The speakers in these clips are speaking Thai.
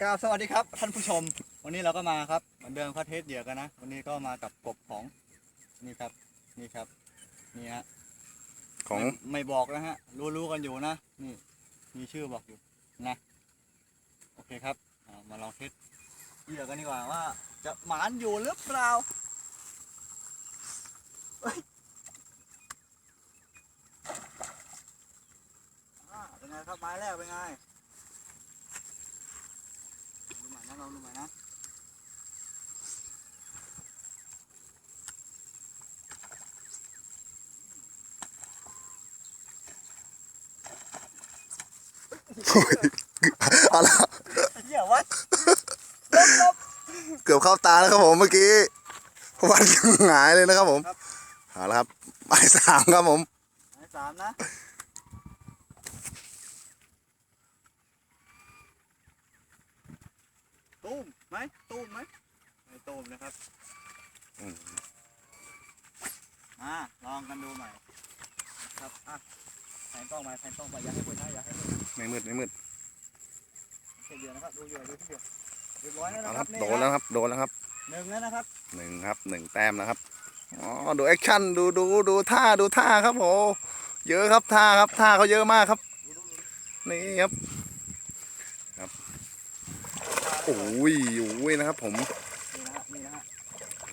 กราบสวัสดีครับท่านผู้ชม วันนี้เราก็มาครับเหมือนเดิมครับเทสเหยื่อกันนะ วันนี้ก็มากับกบของนี่ครับนี่ครับนี่ฮะของไม่ไม่บอกนะฮะรู้ๆกันอยู่นะนี่มีชื่อบอกอยู่นะโอเคครับอ่ามาลองเทสเหยื่อกันดีกว่าว่า จะหมานอยู่หรือเปล่าเฮ้ยอ่าเป็นไงครับไม้แรกเป็นไง ดูใหม่นะลองดูใหม่นะเอาละเหี้ยวะลบลบเกือบเข้าตาแล้วครับผมเมื่อกี้ วันหงายเลยนะครับผมครับเอาละครับหมายสามครับผมหมายสามนะ ตูมไหมตูมไหมไม่ตูมนะครับอืมมาลองกันดูใหม่ครับอะแผนกล้องไปแผนกล้องไปอย่าให้พูดนะอย่าให้พูดไม่มืดไม่มืดเสียเดียวนะครับดูเดียวดูที่เดียวเรียบร้อยแล้วเอานะละคครัรับบนี่โดนแล้วครับโดนแล้วครับหนึ่งแล้วนะครับหนึ่งครับหนึ่งแต้มนะครับอ๋อดูแอคชั่นดูดูดูท่าดูท่าครับโหเยอะครับท่าครับท่าเขาเยอะมากครับดูดูดูนี่ครับครับ โอ้ยโอ้ยนะครับ ผม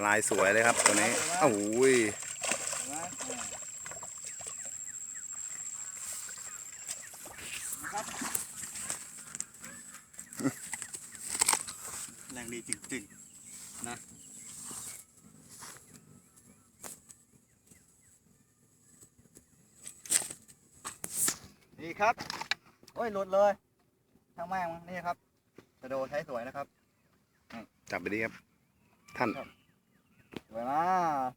ลายสวยเลยครับตัวนี้โอ้ยแรงดีจริงๆนะนี่ครับ โอ้ยหลุดเลยทั้งแม่งมั้งนี่ครับ จะโดใช้สวยนะครับ จับไปดีครับ ท่าน สวยมาก